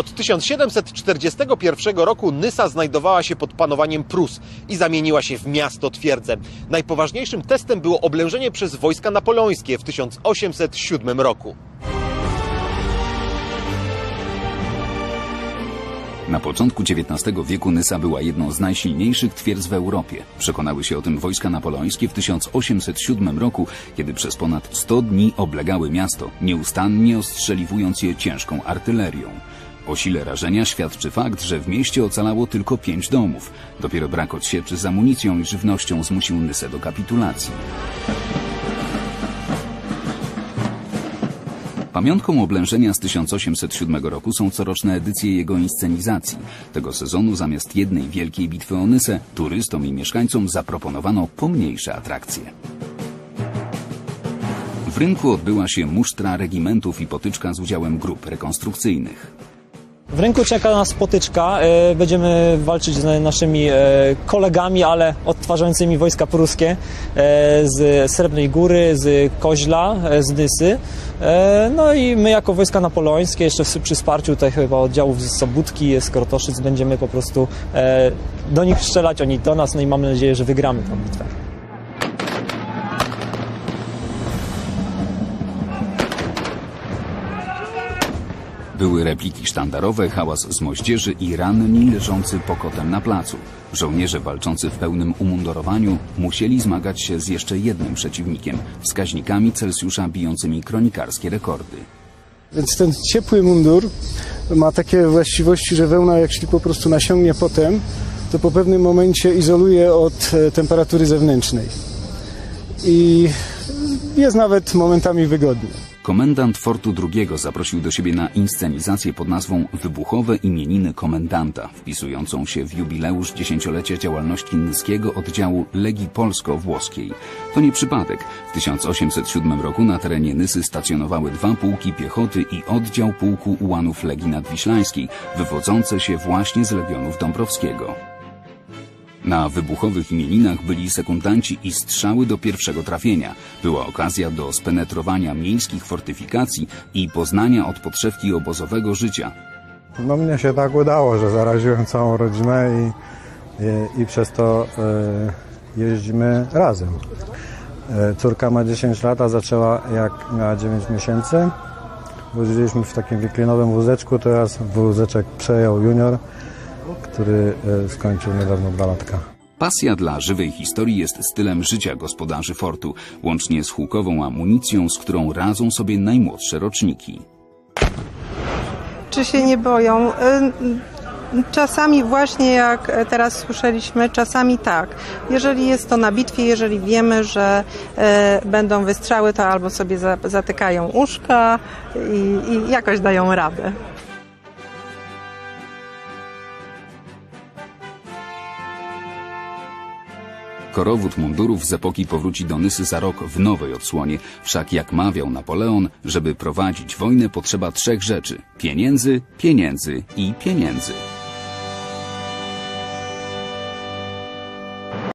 Od 1741 roku Nysa znajdowała się pod panowaniem Prus i zamieniła się w miasto twierdzę. Najpoważniejszym testem było oblężenie przez wojska napoleońskie w 1807 roku. Na początku XIX wieku Nysa była jedną z najsilniejszych twierdz w Europie. Przekonały się o tym wojska napoleońskie w 1807 roku, kiedy przez ponad 100 dni oblegały miasto, nieustannie ostrzeliwując je ciężką artylerią. O sile rażenia świadczy fakt, że w mieście ocalało tylko pięć domów. Dopiero brak odsieczy z amunicją i żywnością zmusił Nysę do kapitulacji. Pamiątką oblężenia z 1807 roku są coroczne edycje jego inscenizacji. Tego sezonu zamiast jednej wielkiej bitwy o Nysę, turystom i mieszkańcom zaproponowano pomniejsze atrakcje. W rynku odbyła się musztra regimentów i potyczka z udziałem grup rekonstrukcyjnych. W rynku czeka nas potyczka. e, Będziemy walczyć z naszymi e, kolegami, ale odtwarzającymi wojska pruskie e, z Srebrnej Góry, z Koźla, z Nysy. E, No i my jako wojska napoleońskie, jeszcze przy- wsparciu tutaj chyba oddziałów z Sobótki, z Krotoszyc, będziemy po prostu do nich strzelać, oni do nas, no i mamy nadzieję, że wygramy tę bitwę. Były repliki sztandarowe, hałas z moździerzy i ranni leżący pokotem na placu. Żołnierze walczący w pełnym umundurowaniu musieli zmagać się z jeszcze jednym przeciwnikiem, wskaźnikami Celsjusza bijącymi kronikarskie rekordy. Więc ten ciepły mundur ma takie właściwości, że wełna jak się po prostu nasiągnie potem, to po pewnym momencie izoluje od e, temperatury zewnętrznej. I jest nawet momentami wygodny. Komendant Fortu II zaprosił do siebie na inscenizację pod nazwą Wybuchowe imieniny komendanta, wpisującą się w jubileusz dziesięciolecia działalności nyskiego oddziału Legii Polsko-Włoskiej. To nie przypadek. W 1807 roku na terenie Nysy stacjonowały dwa pułki piechoty i oddział pułku ułanów Legii Nadwiślańskiej, wywodzące się właśnie z Legionów Dąbrowskiego. Na wybuchowych imieninach byli sekundanci i strzały do pierwszego trafienia. Była okazja do spenetrowania miejskich fortyfikacji i poznania od podszewki obozowego życia. No mnie się tak udało, że zaraziłem całą rodzinę i, i, i przez to e, jeździmy razem. E, córka ma 10 lat, a zaczęła jak miała 9 miesięcy. Woździliśmy w takim wiklinowym wózeczku, teraz wózeczek przejął junior, który e, skończył niedawno dwa latka. Pasja dla żywej historii jest stylem życia gospodarzy fortu, łącznie z hukową amunicją, z którą radzą sobie najmłodsze roczniki. czy się nie boją. Y, Czasami właśnie jak teraz słyszeliśmy, czasami tak. Jeżeli jest to na bitwie, jeżeli wiemy, że e, będą wystrzały, to albo sobie za, zatykają uszka i, i jakoś dają radę. Korowód mundurów z epoki powróci do Nysy za rok w nowej odsłonie. Wszak jak mawiał Napoleon, żeby prowadzić wojnę potrzeba trzech rzeczy. Pieniędzy, pieniędzy i pieniędzy.